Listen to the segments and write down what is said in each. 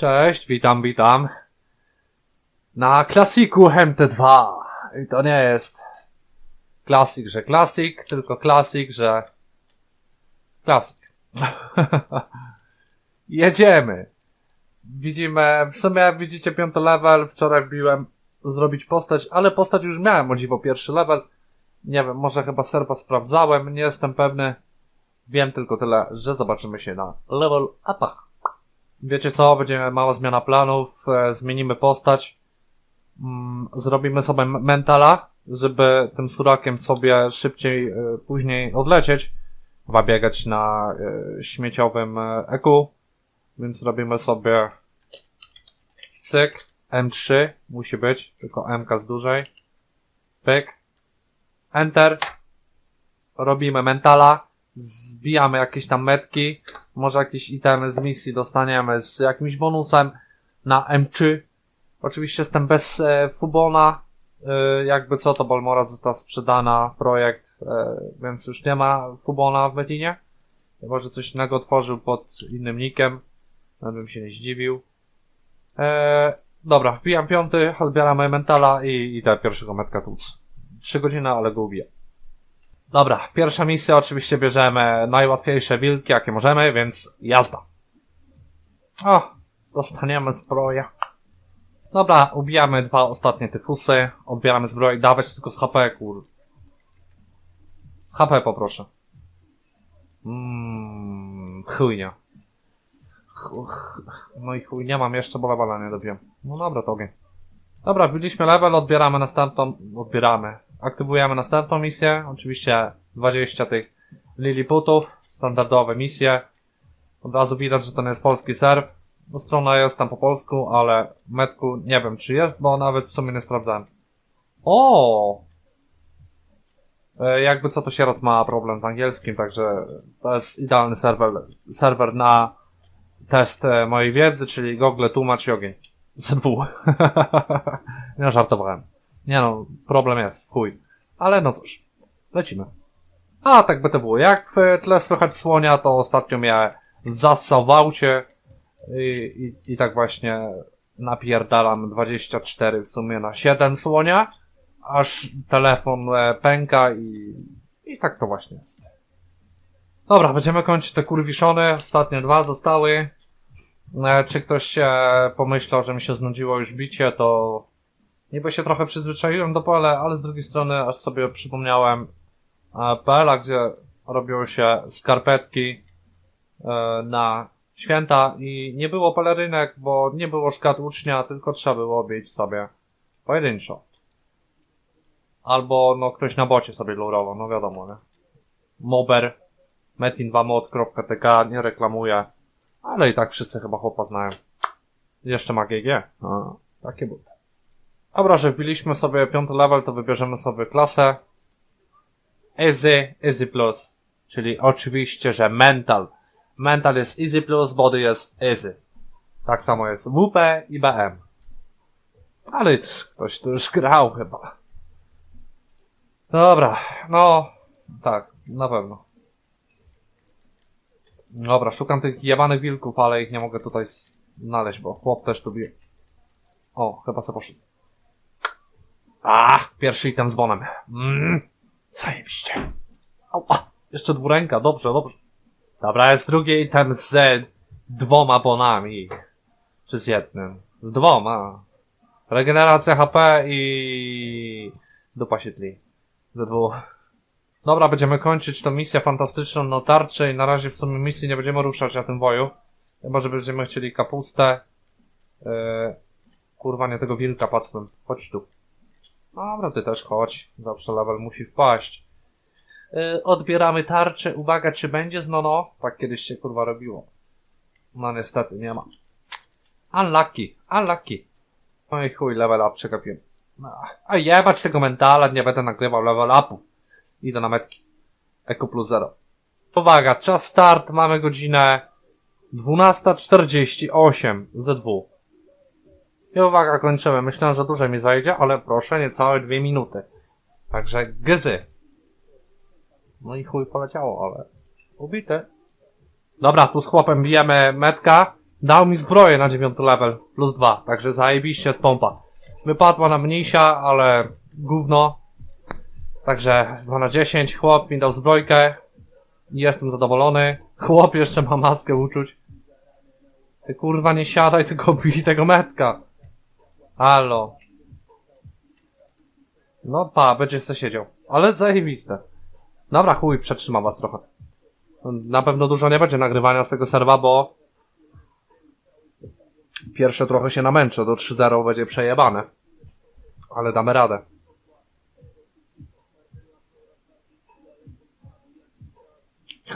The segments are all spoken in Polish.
Cześć, witam, witam. Na klasiku MT2. I to nie jest klasik, że klasik, tylko klasik, że klasik. Jedziemy. Widzimy, w sumie widzicie piąty level, wczoraj biłem zrobić postać, ale postać już miałem o dziwo pierwszy level. Nie wiem, może chyba serwa sprawdzałem, nie jestem pewny. Wiem tylko tyle, że zobaczymy się na level upach. Wiecie co, będzie mała zmiana planów, e, zmienimy postać, mm, zrobimy sobie mentala, żeby tym surakiem sobie szybciej e, później odlecieć, chyba biegać na e, śmieciowym e, EQ, więc robimy sobie cyk, M3 musi być, tylko MK z dużej, pyk, enter, robimy mentala, zbijamy jakieś tam metki, może jakieś itemy z misji dostaniemy z jakimś bonusem na M3. Oczywiście jestem bez e, Fubona, e, jakby co to Balmora została sprzedana, projekt, e, więc już nie ma Fubona w Medinie. Chyba, że coś innego tworzył pod innym nickiem, nawet bym się nie zdziwił. E, dobra, wbijam piąty, odbieramy mentala i idę pierwszego metka tłuc. Trzy godziny, ale go ubiję. Dobra, pierwsza misja oczywiście bierzemy najłatwiejsze wilki, jakie możemy, więc jazda. O, dostaniemy zbroję. Dobra, ubijamy dwa ostatnie tyfusy, odbieramy zbroję i dawać tylko z HP, kur... Z HP poproszę. Mmm, chujnia. Chu- ch- No i chuj, nie mam jeszcze, bo levela nie dobiłem. No dobra, to ogień. Dobra, wbiliśmy level, odbieramy następną, odbieramy. Aktywujemy następną misję, oczywiście 20 tych Lilliputów, standardowe misje. Od razu widać, że to nie jest polski serw. No strona jest tam po polsku, ale metku nie wiem czy jest, bo nawet w sumie nie sprawdzałem. O! E, Jakby co to sieroc ma problem z angielskim, także to jest idealny serwer, serwer na test e, mojej wiedzy, czyli Google tłumacz i ogień. ZW. nie żartowałem. Nie no, problem jest, chuj. Ale no cóż, lecimy. A, tak BTW, jak w tle słychać słonia, to ostatnio w aucie i, i, i tak właśnie napierdalam 24 w sumie na 7 słonia, aż telefon e, pęka i, i tak to właśnie jest. Dobra, będziemy kończyć te kurwiszony, ostatnie dwa zostały. E, Czy ktoś pomyślał, że mi się znudziło już bicie, to niby się trochę przyzwyczaiłem do PL, ale z drugiej strony aż sobie przypomniałem e, PL, gdzie robią się skarpetki e, na święta i nie było pelerynek, bo nie było szkat ucznia, tylko trzeba było bić sobie pojedynczo. Albo no ktoś na bocie sobie lurował, no wiadomo, nie? Mober, metin2mod.tk, nie reklamuje, ale i tak wszyscy chyba chłopa znają. Jeszcze ma GG. A, takie buty. Dobra, że wbiliśmy sobie piąty level, to wybierzemy sobie klasę. Easy, Easy Plus. Czyli oczywiście, że Mental. Mental jest Easy Plus, Body jest Easy. Tak samo jest WP i BM. Ale ktoś tu już grał chyba. Dobra, no, tak, na pewno. Dobra, szukam tych jebanych wilków, ale ich nie mogę tutaj znaleźć, bo chłop też tu bije. O, chyba se poszedł. A, pierwszy item z bonem. Mm, zajebiście. Opa, jeszcze dwuręka, dobrze, dobrze. Dobra, jest drugi item z dwoma bonami. Czy z jednym? Z dwoma. Regeneracja HP i... Dupa się tli. Ze dwóch. Dobra, będziemy kończyć tą misję fantastyczną na tarczy i na razie w sumie misji nie będziemy ruszać na tym woju. Chyba, że będziemy chcieli kapustę. Yy, kurwa, nie tego wilka pacnę. Chodź tu. Dobra, ty też chodź. Zawsze level musi wpaść. Yy, odbieramy tarczę. Uwaga, czy będzie z nono? Tak kiedyś się kurwa robiło. No niestety, nie ma. Unlucky, unlucky. No i chuj, level up przegapiłem. A jebać tego mentala, nie będę nagrywał level upu. Idę na metki. Eko plus 0. Uwaga, czas start, mamy godzinę 12.48 Z2. I uwaga, kończymy. Myślałem, że dłużej mi zajdzie, ale proszę, niecałe dwie minuty. Także gyzy. No i chuj poleciało, ale ubity. Dobra, tu z chłopem bijemy metka Dał mi zbroję na dziewiąty level, plus dwa, także zajebiście z pompa. Wypadła na mniejsza, ale gówno. Także 2 na 10, chłop mi dał zbrojkę. Jestem zadowolony. Chłop jeszcze ma maskę uczuć. Ty kurwa nie siadaj, tylko bij tego metka. Halo. No pa, będzie se siedział. Ale zajebiste. Dobra, chuj, przetrzymam was trochę. Na pewno dużo nie będzie nagrywania z tego serwa, bo pierwsze trochę się namęczę, do 3.0 będzie przejebane. Ale damy radę.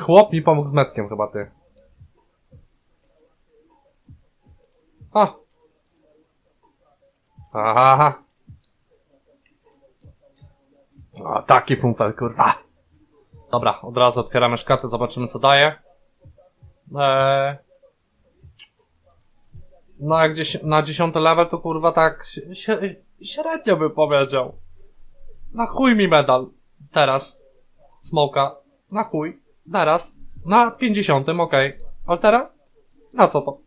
Chłop mi pomógł z metkiem chyba ty. A. Aha. A, taki funfel, kurwa. Dobra, od razu otwieramy szkatę, zobaczymy co daje. Eee... No jak gdzieś na dziesiąty level to kurwa tak średnio by powiedział. Na chuj mi medal. Teraz. Smoka. Na chuj. Teraz. Na pięćdziesiątym, okej. Ale teraz? Na co to?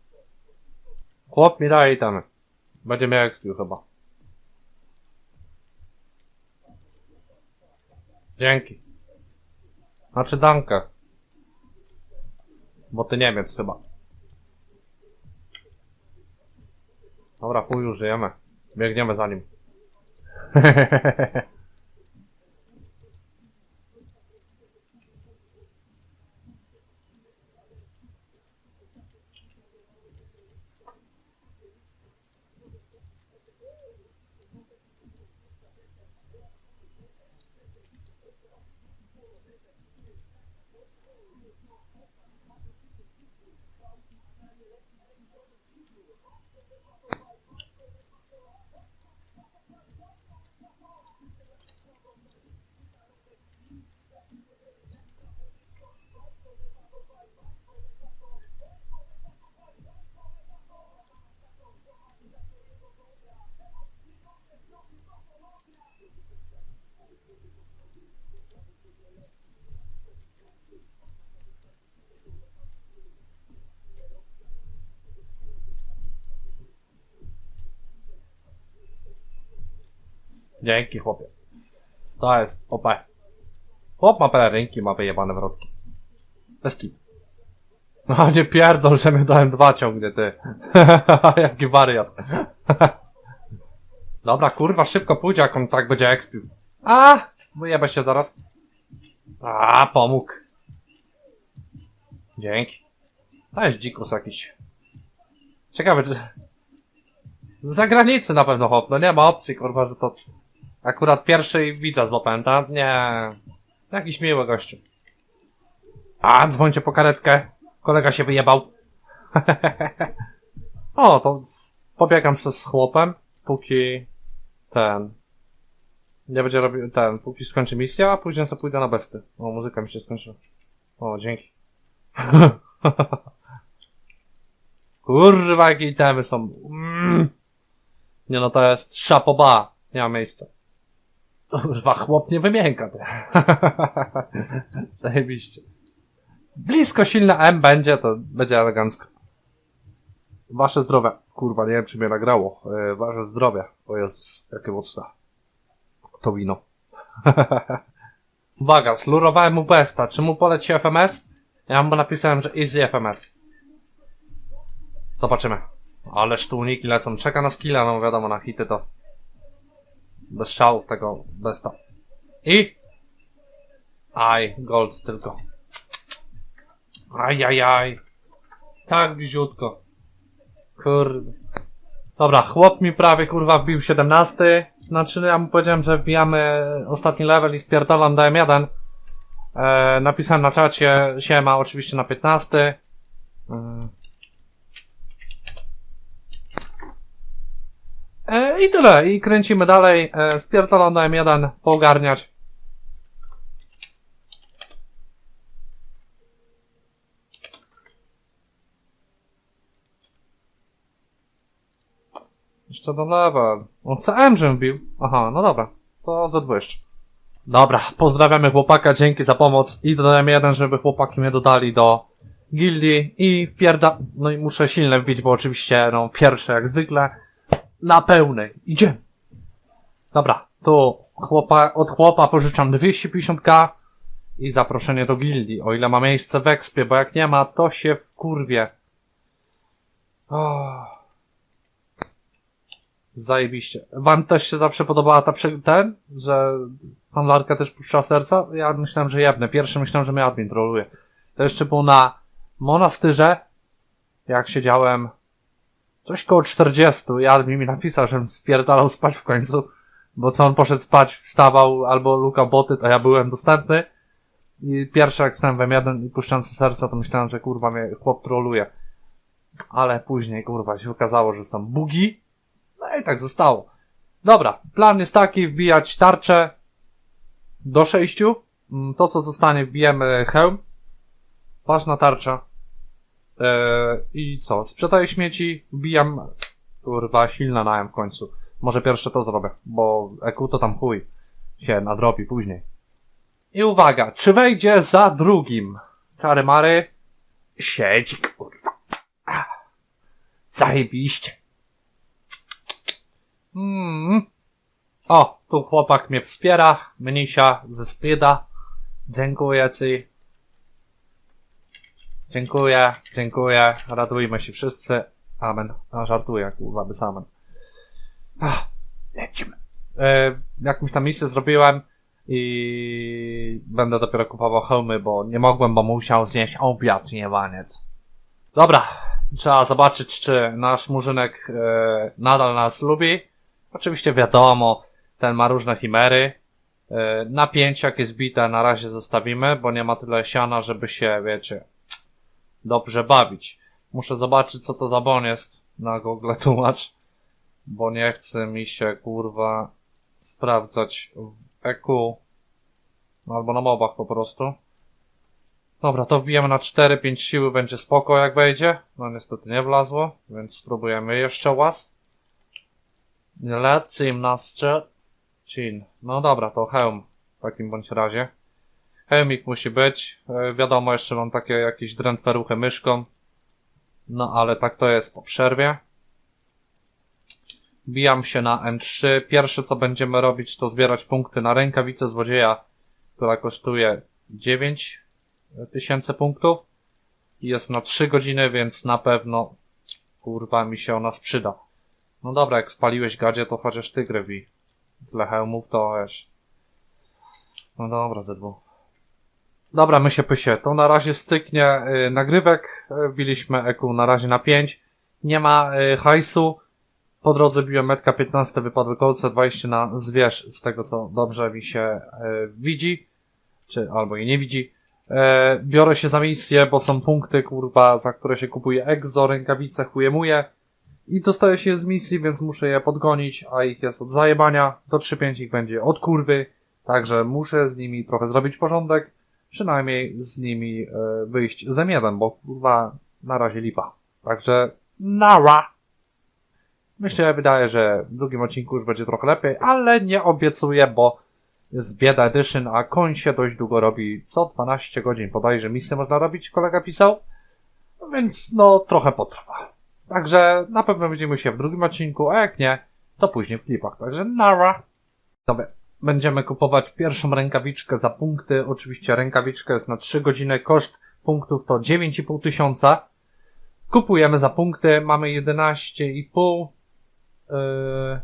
Chłop mi daje itemy. Będzie miał expił chyba. Dzięki. Znaczy dankę. Bo ty Niemiec chyba. Dobra, już żyjemy. Biegniemy za nim. Dzięki, chłopie. To jest OP. Chłop ma pelerynki, ma wyjebane wrotki. Bez kit. No nie pierdol, że mi dałem dwa ciągnie, ty. Jaki wariat. Dobra, kurwa, szybko pójdzie, jak on tak będzie expił. A, wyjebę się zaraz. A, pomógł. Dzięki. To jest dzikus jakiś. Ciekawe, czy... Z zagranicy na pewno hop, no nie ma opcji, kurwa, że to... Akurat pierwszy widza złapałem, tak? Nie. Jakiś miły gościu. A, dzwońcie po karetkę. Kolega się wyjebał. o, to pobiegam se z chłopem, póki ten... Nie będzie robił ten, póki skończy misja, a później sobie pójdę na besty. O, muzyka mi się skończyła. O, dzięki. Kurwa, jakie itemy są. Mm. Nie no, to jest szapoba. Nie ma miejsca. Kurwa, chłop nie wymięka. Zajebiście. Blisko silne M będzie, to będzie elegancko. Wasze zdrowie. Kurwa, nie wiem, czy mnie nagrało. E, Wasze zdrowie. O Jezus, jakie mocne. To wino. Uwaga, slurowałem mu besta. Czy mu poleci FMS? Ja mu napisałem, że easy FMS. Zobaczymy. Ale sztulniki lecą. Czeka na skilla, no wiadomo, na hity to bez szału tego besta. I? Aj, gold tylko. Ajajaj. Tak bliziutko. Kurde. Dobra, chłop mi prawie kurwa wbił 17. Znaczy ja mu powiedziałem, że wbijamy ostatni level i spierdalam dałem jeden. E, napisałem na czacie siema oczywiście na 15. E, E, I tyle. I kręcimy dalej. E, dałem jeden. Poogarniać. Jeszcze do level. On chce M, żebym wbił. Aha, no dobra. To za jeszcze. Dobra, pozdrawiamy chłopaka, dzięki za pomoc i dodajemy jeden, żeby chłopaki mnie dodali do gildii i pierda... No i muszę silne wbić, bo oczywiście, no, pierwsze jak zwykle, na pełnej. Idziemy. Dobra, tu chłopa, od chłopa pożyczam 250k i zaproszenie do gildii, o ile ma miejsce w ekspie, bo jak nie ma, to się w kurwie. Oh. Zajebiście. Wam też się zawsze podobała ta prze... ten, że handlarka też puszcza serca? Ja myślałem, że jebnę. Pierwszy myślałem, że mnie admin troluje. To jeszcze był na monastyrze, jak siedziałem coś koło 40 i admin mi napisał, żebym spierdalał spać w końcu, bo co on poszedł spać, wstawał albo lukał boty, to ja byłem dostępny. I pierwsze jak stałem w M1 i puszczające serca, to myślałem, że kurwa mnie chłop troluje. Ale później, kurwa, się okazało, że są bugi. No i tak zostało. Dobra, plan jest taki, wbijać tarczę do sześciu. Mm, To, co zostanie, wbijemy hełm. Ważna tarcza. Eee, I co? Sprzedaję śmieci, wbijam, kurwa, silna najem w końcu. Może pierwsze to zrobię, bo EQ to tam chuj się nadrobi później. I uwaga, czy wejdzie za drugim? Czary mary. Siedź, kurwa. Zajebiście. Mm. O, tu chłopak mnie wspiera. Mnisia ze spyda. Dziękuję ci. Dziękuję, dziękuję. Radujmy się wszyscy. Amen. A, żartuję, kurwa, bez amen. Ach, lecimy. E, jakąś tam misję zrobiłem i będę dopiero kupował hełmy, bo nie mogłem, bo musiał zjeść obiad, niewaniec. Dobra, trzeba zobaczyć, czy nasz murzynek e, nadal nas lubi. Oczywiście wiadomo, ten ma różne chimery. E, napięcie, jak jest bite, na razie zostawimy, bo nie ma tyle siana, żeby się, wiecie, dobrze bawić. Muszę zobaczyć, co to za bon jest na Google Tłumacz, bo nie chce mi się, kurwa, sprawdzać w EQ albo na mobach po prostu. Dobra, to wbijemy na 4-5 siły, będzie spoko jak wejdzie. No niestety nie wlazło, więc spróbujemy jeszcze raz. Lecim na Chin. No dobra, to hełm w takim bądź razie. Hełmik musi być. E, wiadomo, jeszcze mam takie jakieś drętweruchy myszką. No ale tak to jest po przerwie. Bijam się na M3. Pierwsze co będziemy robić to zbierać punkty na rękawicę złodzieja, która kosztuje 9 tysięcy punktów. Jest na 3 godziny, więc na pewno kurwa mi się ona sprzyda. No dobra, jak spaliłeś gadzie, to chociaż ty grywi. Tyle hełmów to wiesz. No dobra, ZW. Dobra, my się pysie. To na razie styknie y, nagrywek. Y, Biliśmy EQ na razie na 5. Nie ma y, hajsu. Po drodze biłem metka 15, wypadły kolce 20 na zwierz, z tego co dobrze mi się y, widzi. Czy albo i nie widzi. E, biorę się za misję, bo są punkty, kurwa, za które się kupuje exo, rękawice, chujemuję. I dostaję się z misji, więc muszę je podgonić, a ich jest od zajebania. Do 3-5 ich będzie od kurwy. Także muszę z nimi trochę zrobić porządek. Przynajmniej z nimi e, wyjść z M1, bo kurwa na razie lipa. Także nara. Myślę, wydaje, że w drugim odcinku już będzie trochę lepiej, ale nie obiecuję, bo jest bieda edition, a koń się dość długo robi. Co 12 godzin bodajże misję można robić, kolega pisał. No Więc no trochę potrwa. Także na pewno widzimy się w drugim odcinku, a jak nie, to później w klipach. Także nara. Dobra, będziemy kupować pierwszą rękawiczkę za punkty. Oczywiście rękawiczka jest na 3 godziny, koszt punktów to 9,5 tysiąca. Kupujemy za punkty, mamy 11,5. Yy,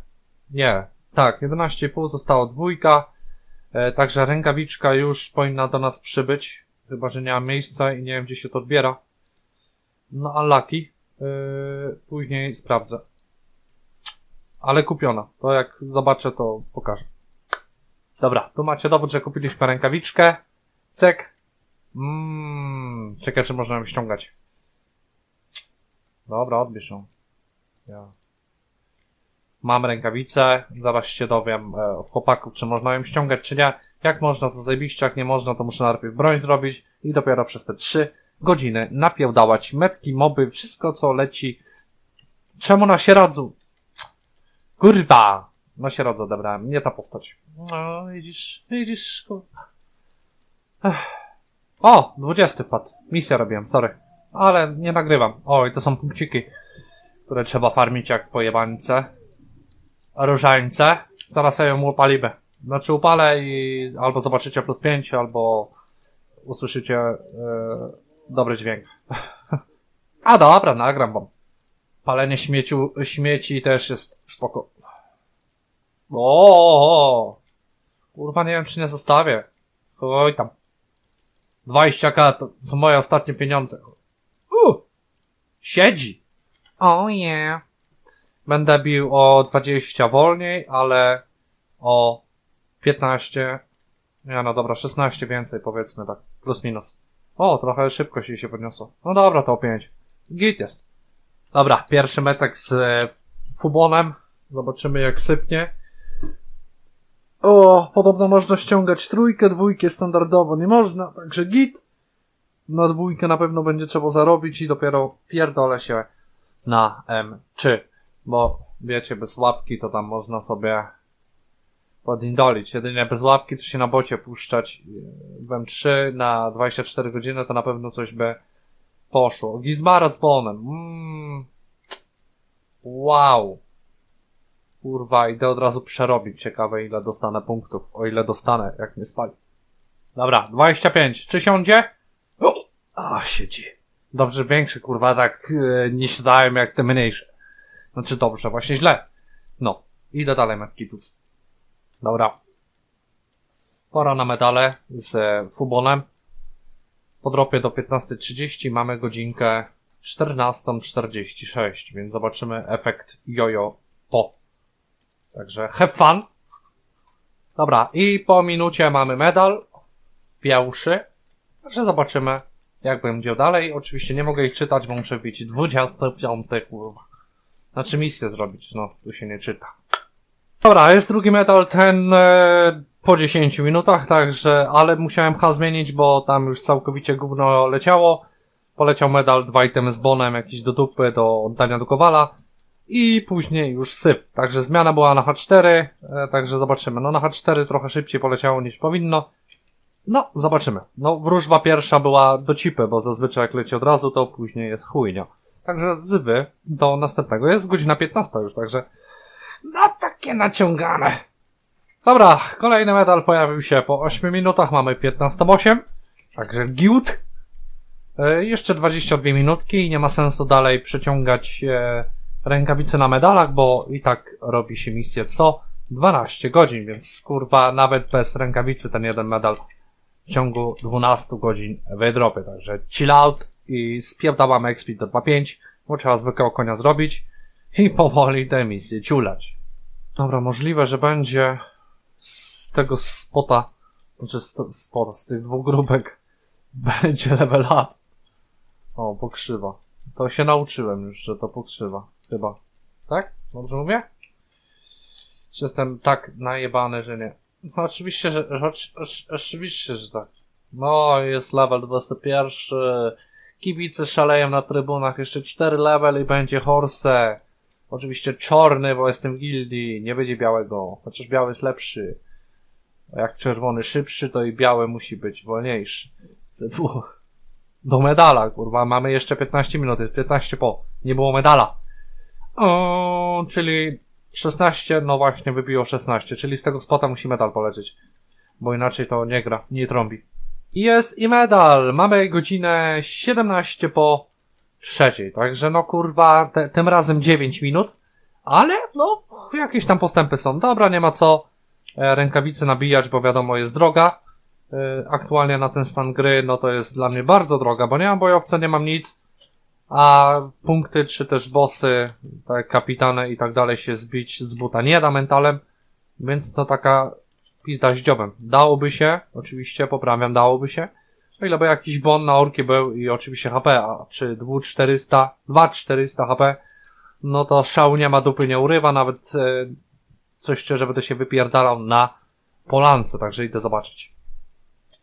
nie, tak, 11,5 zostało dwójka. E, także rękawiczka już powinna do nas przybyć. Chyba, że nie ma miejsca i nie wiem, gdzie się to odbiera. No, a Lucky. Yy, później sprawdzę. Ale kupiona. To jak zobaczę, to pokażę. Dobra, tu macie dowód, że kupiliśmy rękawiczkę. Cek. Mmm, czekaj, czy można ją ściągać. Dobra, odbierz ją. Ja. Mam rękawicę, zaraz się dowiem e, od chłopaków, czy można ją ściągać, czy nie. Jak można, to zajebiście, jak nie można, to muszę najpierw broń zrobić i dopiero przez te trzy godziny napierdalać metki, moby, wszystko co leci. Czemu na sieradzu? Kurwa! Na sieradzu odebrałem, nie ta postać. No, widzisz, widzisz. O, 20 wpadł. Misję robiłem, sorry. ale nie nagrywam. Oj, to są punkciki, które trzeba farmić jak pojebańce. Różańce. Zaraz sobie ją upalimy. Znaczy upalę i albo zobaczycie plus 5, albo usłyszycie e, dobry dźwięk. A dobra, nagram wam. Palenie śmieciu, śmieci też jest spoko. O, kurwa nie wiem czy nie zostawię. Oj tam. 20k to są moje ostatnie pieniądze. U, siedzi. O nie. Będę bił o 20 wolniej, ale o 15. Nie no dobra, 16 więcej powiedzmy tak. Plus minus. O, trochę szybko się się podniosło. No dobra, to o 5. Git jest. Dobra, pierwszy metek z e, Fubonem. Zobaczymy jak sypnie. O, podobno można ściągać trójkę, dwójkę standardowo nie można, także git. Na dwójkę na pewno będzie trzeba zarobić i dopiero pierdolę się na M3. Bo wiecie, bez łapki to tam można sobie podindolić. Jedynie bez łapki to się na bocie puszczać w M3 na 24 godziny to na pewno coś by poszło. Gizmara z Bonem. Mm. Wow. Kurwa, idę od razu przerobić. Ciekawe ile dostanę punktów. O ile dostanę, jak nie spali. Dobra, 25. Czy siądzie? O! A, siedzi. Dobrze, większy, kurwa, tak yy, nie siadałem jak te mniejsze. Znaczy dobrze, właśnie źle. No, idę dalej, Metkitus. Dobra. Pora na medale z Fubonem. Po dropie do 15.30 mamy godzinkę 14.46, więc zobaczymy efekt jojo. Także have fun. Dobra, i po minucie mamy medal. Pierwszy. Także zobaczymy, jak będzie dalej. Oczywiście nie mogę ich czytać, bo muszę być 25, kurwa. Znaczy misję zrobić, no, tu się nie czyta. Dobra, jest drugi medal, ten e, po 10 minutach, także, ale musiałem H zmienić, bo tam już całkowicie gówno leciało. Poleciał medal, dwa z bonem, jakiś do dupy, do oddania do Kowala. I później już syp. Także zmiana była na H4, e, także zobaczymy. No na H4 trochę szybciej poleciało niż powinno. No, zobaczymy. No, wróżba pierwsza była do cipy, bo zazwyczaj jak leci od razu, to później jest chujnia. Także zywy do następnego. Jest godzina 15 już, także no takie naciągane. Dobra, kolejny medal pojawił się po 8 minutach, mamy 15.8. Także gilt. E, jeszcze 22 minutki i nie ma sensu dalej przeciągać e, rękawice na medalach, bo i tak robi się misję co 12 godzin, więc kurwa nawet bez rękawicy ten jeden medal w ciągu 12 godzin wydropię. Także chill out i spierdalamy XP do 2.5, bo trzeba zwykłego konia zrobić i powoli tę misję ciulać. Dobra, możliwe, że będzie z tego spota, znaczy z spota, z tych dwóch grupek będzie level up. O, pokrzywa. To się nauczyłem już, że to pokrzywa. Chyba. Tak? Dobrze mówię? Czy jestem tak najebany, że nie? No oczywiście, że, że oczy- oczy- oczywiście, że tak. No, jest level 21. Kibice szaleją na trybunach. Jeszcze 4 level i będzie Horse. Oczywiście czarny, bo jestem w gildii. Nie będzie białego. Chociaż biały jest lepszy. A jak czerwony szybszy, to i biały musi być wolniejszy. Do medala, kurwa. Mamy jeszcze 15 minut. Jest 15 po. Nie było medala. O, czyli 16, no właśnie, wybiło 16, czyli z tego spota musi medal polecieć. Bo inaczej to nie gra, nie trąbi. Jest i medal! Mamy godzinę 17 po trzeciej, także no kurwa, te, tym razem 9 minut, ale no, jakieś tam postępy są. Dobra, nie ma co e, rękawicy nabijać, bo wiadomo, jest droga. E, aktualnie na ten stan gry, no to jest dla mnie bardzo droga, bo nie mam bojowca, nie mam nic. A punkty, czy też bossy, tak kapitany i tak dalej się zbić z buta nie da mentalem, więc to taka pizda z dziobem. Dałoby się, oczywiście, poprawiam, dałoby się. O ile by jakiś bon na orki był i oczywiście HP, a czy 2400, 2400 HP, no to szału nie ma, dupy nie urywa, nawet e, coś szczerze będę się wypierdalał na polance, także idę zobaczyć.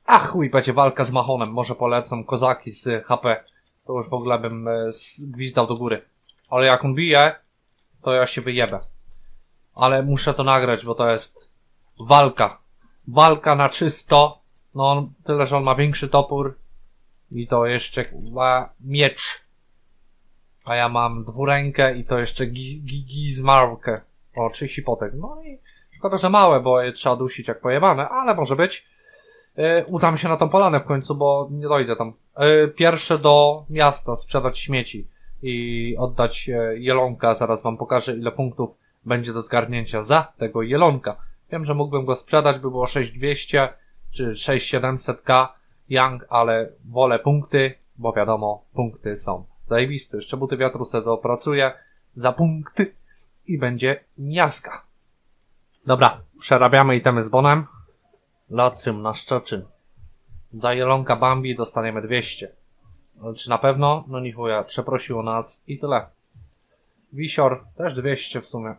Ach chuj, będzie walka z Mahonem, może polecą kozaki z HP, to już w ogóle bym e, gwizdał do góry. Ale jak on bije, to ja się wyjebę. Ale muszę to nagrać, bo to jest walka. Walka na czysto. No, on, tyle, że on ma większy topór. I to jeszcze chyba miecz. A ja mam dwurękę i to jeszcze gi- gi- gizmarkę. O, 30 potek. No i szkoda, że małe, bo je trzeba dusić jak pojebane, ale może być. Yy, udam się na tą polanę w końcu, bo nie dojdę tam. Yy, pierwsze do miasta sprzedać śmieci i oddać e, jelonka. Zaraz wam pokażę, ile punktów będzie do zgarnięcia za tego jelonka. Wiem, że mógłbym go sprzedać, by było 6200 czy 6700k Young, ale wolę punkty, bo wiadomo, punkty są zajebiste. Jeszcze buty wiatru se dopracuję za punkty i będzie miazga. Dobra, przerabiamy itemy z bonem. Lacym na szczoczyn. Za jelonka Bambi dostaniemy 200. Ale czy na pewno? No nie chuja, przeprosił o nas i tyle. Wisior też 200 w sumie.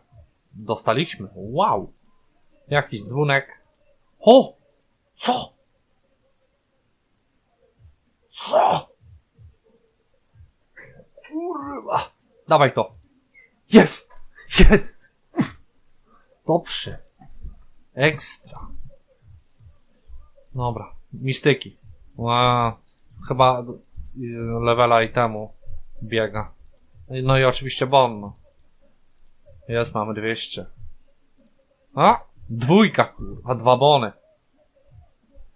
Dostaliśmy. Wow! Jakiś dzwonek. O! Co? Co? Kurwa! Dawaj to. Jest! Jest! Dobrze. Ekstra. Dobra. Mistyki. Wow. Chyba levela temu biega. No i oczywiście bon. Jest, mamy 200. A! Dwójka, kurwa, dwa bony.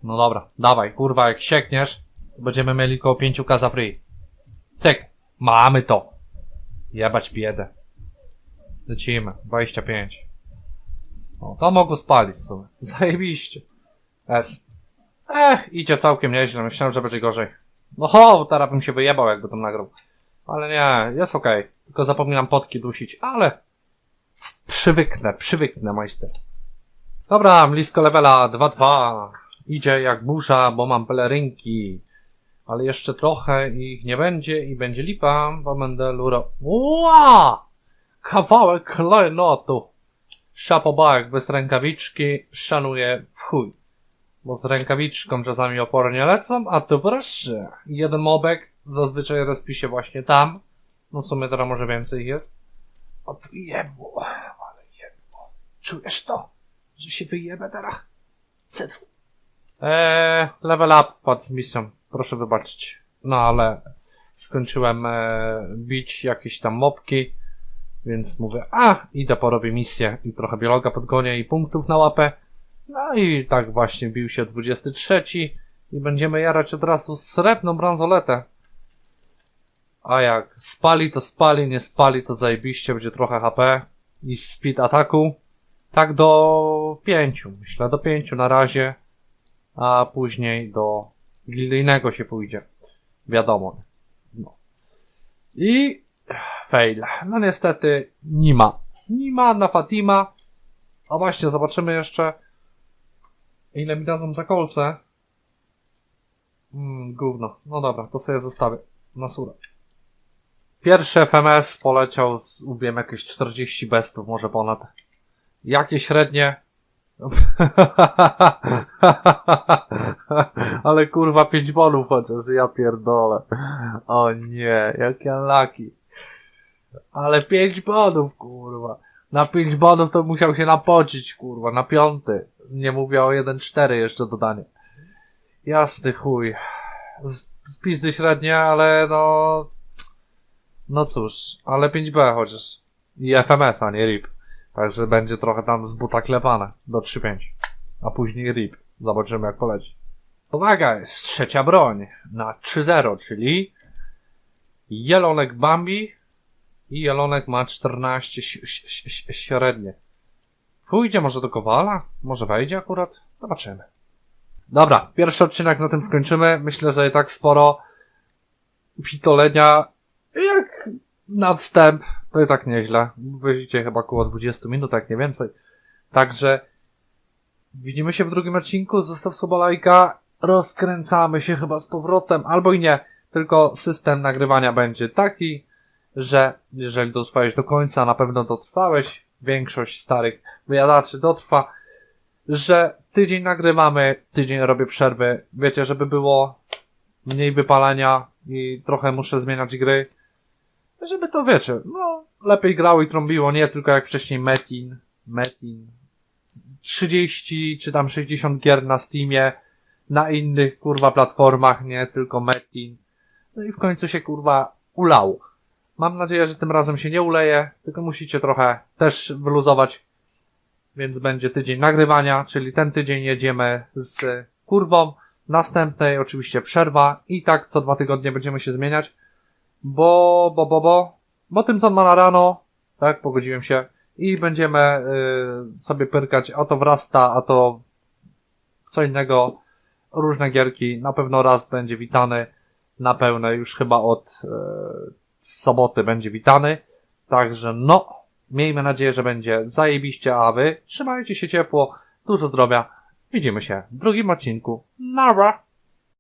No dobra, dawaj, kurwa, jak siekniesz, będziemy mieli koło 5k za free. Cyk, mamy to. Jebać biedę. Lecimy, 25. O, to mogło spalić w sumie. Zajebiście. S. Ech, idzie całkiem nieźle, myślałem, że będzie gorzej. No ho, teraz bym się wyjebał, jakby tam nagrał. Ale nie, jest okej. Tylko zapominam potki dusić, ale... Przywyknę, przywyknę, majster. Dobra, blisko levela 2-2. Idzie jak burza, bo mam pelerynki. Ale jeszcze trochę ich nie będzie i będzie lipa, bo będę luro... Ła! Kawałek klejnotu. Szapobajek bez rękawiczki szanuje w chuj. Bo z rękawiczką czasami opornie lecą, a tu proszę. Jeden mobek zazwyczaj respi się właśnie tam. No w sumie teraz może więcej jest. O tu jebło, ale jebło. Czujesz to? Że się wyjebę teraz? Cytw. Eee, level up padł z misją. Proszę wybaczyć. No ale skończyłem e, bić jakieś tam mobki, więc mówię, a idę porobię misję i trochę biologa podgonię i punktów na łapę. No i tak właśnie bił się 23 i będziemy jarać od razu srebrną bransoletę. A jak spali to spali, nie spali to zajebiście, będzie trochę HP i speed ataku. Tak do pięciu, myślę, do pięciu na razie, a później do gildyjnego się pójdzie. Wiadomo. No. I fail. No niestety nie ma. Nie ma na Fatima. A właśnie, zobaczymy jeszcze ile mi dadzą za kolce. Mm, gówno. No dobra, to sobie zostawię. Na surę. Pierwszy FMS poleciał z ubiem jakieś 40 bestów, może ponad. Jakie średnie? Ale kurwa 5 bolów chociaż, ja pierdolę. O nie, jakie laki. Ale 5 bonów, kurwa. Na 5 bonów to musiał się napocić, kurwa, na piąty. Nie mówię o 1-4 jeszcze dodanie. Jasny chuj. Z, z pizdy ale no... No cóż, ale 5B chociaż. I FMS, a nie RIP. Także będzie trochę tam z buta klepane do 3-5. A później RIP. Zobaczymy jak poleci. Uwaga, jest trzecia broń na 3-0, czyli Jelonek Bambi i Jelonek ma 14 ś- ś- ś- średnie. Pójdzie może do Kowala? Może wejdzie akurat? Zobaczymy. Dobra, pierwszy odcinek na tym skończymy. Myślę, że i tak sporo pitolenia. Jak na wstęp, to i tak nieźle. Wyjdziecie chyba około 20 minut, jak nie więcej. Także widzimy się w drugim odcinku. Zostaw suba lajka. Rozkręcamy się chyba z powrotem, albo i nie. Tylko system nagrywania będzie taki, że jeżeli dotrwałeś do końca, na pewno dotrwałeś. Większość starych wyjadaczy dotrwa, że tydzień nagrywamy, tydzień robię przerwy. Wiecie, żeby było mniej wypalenia i trochę muszę zmieniać gry. Żeby to wiecie, no lepiej grało i trąbiło, nie tylko jak wcześniej Metin, Metin. 30 czy tam 60 gier na Steamie na innych kurwa platformach, nie tylko Metin. No i w końcu się kurwa ulało. Mam nadzieję, że tym razem się nie uleje, tylko musicie trochę też wyluzować. Więc będzie tydzień nagrywania, czyli ten tydzień jedziemy z kurwą. Następnej oczywiście przerwa i tak co dwa tygodnie będziemy się zmieniać. Bo, bo, bo, bo, bo Tymson ma na rano, tak, pogodziłem się i będziemy y, sobie pyrkać, a to wrasta, a to co innego, różne gierki. Na pewno raz będzie witany na pełne, już chyba od y, soboty będzie witany. Także no, miejmy nadzieję, że będzie zajebiście, a wy trzymajcie się ciepło, dużo zdrowia. Widzimy się w drugim odcinku. Nara!